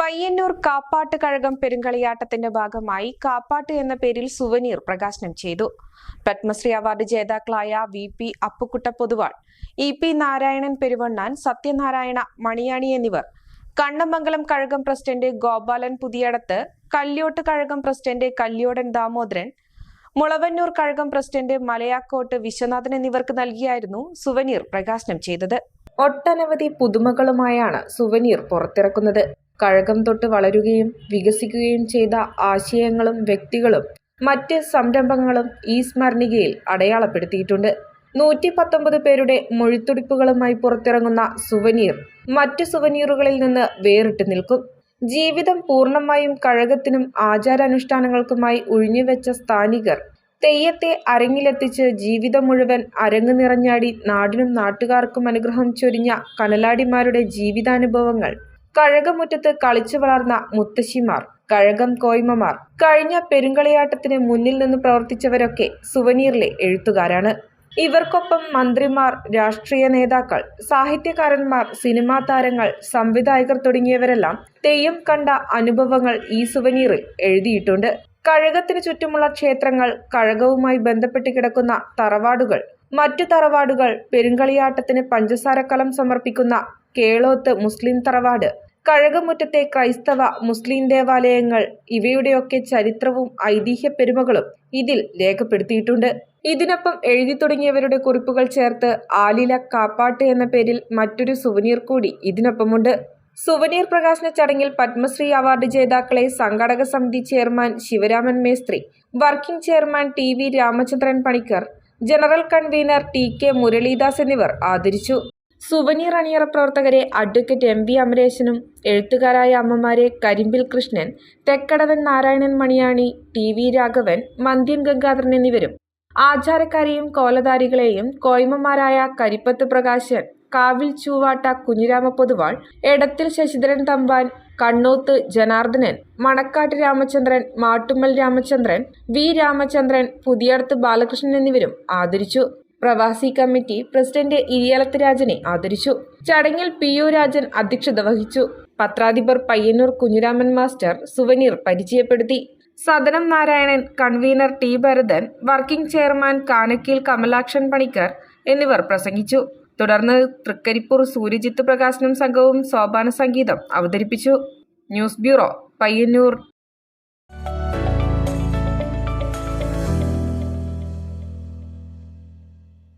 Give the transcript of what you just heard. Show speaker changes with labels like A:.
A: പയ്യന്നൂർ കാപ്പാട്ട് കഴകം പെരുങ്കളിയാട്ടത്തിന്റെ ഭാഗമായി കാപ്പാട്ട് എന്ന പേരിൽ സുവനീർ പ്രകാശനം ചെയ്തു. പത്മശ്രീ അവാർഡ് ജേതാക്കളായ V P Appukutta Poduval E P Narayanan Peruvannan Sathyanarayana Maniyani എന്നിവർ. കണ്ണമംഗലം കഴകം പ്രസിഡന്റ് ഗോപാലൻ പുതിയടത്ത് കല്യോട്ട് കഴകം പ്രസിഡന്റ് കല്യോടൻ ദാമോദരൻ മുളവന്നൂർ കഴകം പ്രസിഡന്റ് മലയാക്കോട്ട് വിശ്വനാഥൻ എന്നിവർക്ക് നൽകിയായിരുന്നു സുവനീർ പ്രകാശനം ചെയ്തത്. ഒട്ടനവധി പുതുമകളുമായാണ് സുവനീർ പുറത്തിറക്കുന്നത്. കഴകം തൊട്ട് വളരുകയും വികസിക്കുകയും ചെയ്ത ആശയങ്ങളും വ്യക്തികളും മറ്റ് സംരംഭങ്ങളും ഈ സ്മരണികയിൽ അടയാളപ്പെടുത്തിയിട്ടുണ്ട്. നൂറ്റി പത്തൊമ്പത് പേരുടെ മൊഴിത്തുടിപ്പുകളുമായി പുറത്തിറങ്ങുന്ന സുവനീർ മറ്റു സുവനീറുകളിൽ നിന്ന് വേറിട്ട് നിൽക്കും. ജീവിതം പൂർണമായും കഴകത്തിനും ആചാരാനുഷ്ഠാനങ്ങൾക്കുമായി ഒഴിഞ്ഞുവെച്ച സ്ഥാനികർ തെയ്യത്തെ അരങ്ങിലെത്തിച്ച് ജീവിതം മുഴുവൻ അരങ്ങ് നിറഞ്ഞാടി നാടിനും നാട്ടുകാർക്കും അനുഗ്രഹം ചൊരിഞ്ഞ കനലാടിമാരുടെ ജീവിതാനുഭവങ്ങൾ കഴകമുറ്റത്ത് കളിച്ചു വളർന്ന മുത്തശ്ശിമാർ കഴകം കോയ്മമാർ കഴിഞ്ഞ പെരുങ്കളിയാട്ടത്തിന് മുന്നിൽ നിന്ന് പ്രവർത്തിച്ചവരൊക്കെ സുവനീറിലെ എഴുത്തുകാരാണ്. ഇവർക്കൊപ്പം മന്ത്രിമാർ രാഷ്ട്രീയ നേതാക്കൾ സാഹിത്യകാരന്മാർ സിനിമാ താരങ്ങൾ സംവിധായകർ തുടങ്ങിയവരെല്ലാം തെയ്യം കണ്ട അനുഭവങ്ങൾ ഈ സുവനീറിൽ എഴുതിയിട്ടുണ്ട്. കഴകത്തിന് ചുറ്റുമുള്ള ക്ഷേത്രങ്ങൾ കഴകവുമായി ബന്ധപ്പെട്ട് കിടക്കുന്ന തറവാടുകൾ. മറ്റു തറവാടുകൾ പെരുങ്കളിയാട്ടത്തിന് പഞ്ചസാരക്കലം സമർപ്പിക്കുന്ന കേളോത്ത് മുസ്ലിം തറവാട്. കഴകമുറ്റത്തെ ക്രൈസ്തവ മുസ്ലിം ദേവാലയങ്ങൾ ഇവയുടെയൊക്കെ ചരിത്രവും ഐതിഹ്യ പെരുമകളും ഇതിൽ രേഖപ്പെടുത്തിയിട്ടുണ്ട്. ഇതിനൊപ്പം എഴുതി തുടങ്ങിയവരുടെ കുറിപ്പുകൾ ചേർത്ത് ആലില കാപ്പാട്ട് എന്ന പേരിൽ മറ്റൊരു സുവനീർ കൂടി ഇതിനൊപ്പമുണ്ട്. സുവനീർ പ്രകാശന ചടങ്ങിൽ പത്മശ്രീ അവാർഡ് ജേതാക്കളെ സംഘാടക സമിതി chairman Sivaraman Mestri working chairman T V Ramachandran Panicker general convener T K Muraleedas എന്നിവർ ആദരിച്ചു. സുവനീർ അണിയറ പ്രവർത്തകരെ അഡ്വക്കേറ്റ് എം വി അമരേശനും എഴുത്തുകാരായ അമ്മമാരെ കരിമ്പിൽ കൃഷ്ണൻ തെക്കടവൻ നാരായണൻ മണിയാണി ടി വി രാഘവൻ മന്ദ്യൻ ഗംഗാധരൻ എന്നിവരും. ആചാരക്കാരെയും കോലധാരികളെയും കോയ്മമാരായ കരിപ്പത്ത് പ്രകാശൻ കാവിൽ ചൂവാട്ട കുഞ്ഞിരാമ പൊതുവാൾ എടത്തിൽ ശശിധരൻ തമ്പാൻ കണ്ണൂത്ത് ജനാർദ്ദനൻ മണക്കാട്ട് രാമചന്ദ്രൻ മാട്ടുമ്മൽ രാമചന്ദ്രൻ വി രാമചന്ദ്രൻ പുതിയടത്ത് ബാലകൃഷ്ണൻ എന്നിവരും ആദരിച്ചു. പ്രവാസി കമ്മിറ്റി പ്രസിഡന്റ് ഇരിയലത്ത് രാജനെ ആദരിച്ചു. ചടങ്ങിൽ പി യു രാജൻ അധ്യക്ഷത വഹിച്ചു. പത്രാധിപർ പയ്യന്നൂർ കുഞ്ഞിരാമൻ മാസ്റ്റർ സുവനീർ പരിചയപ്പെടുത്തി. Sadanam Narayanan convener T Bharathan working chairman Kanakkeel Kamalakshan Panicker എന്നിവർ പ്രസംഗിച്ചു. തുടർന്ന് തൃക്കരിപ്പൂർ സൂര്യജിത്ത് പ്രകാശനം സംഘവും സോപാന സംഗീതം അവതരിപ്പിച്ചു. News bureau Payyannur.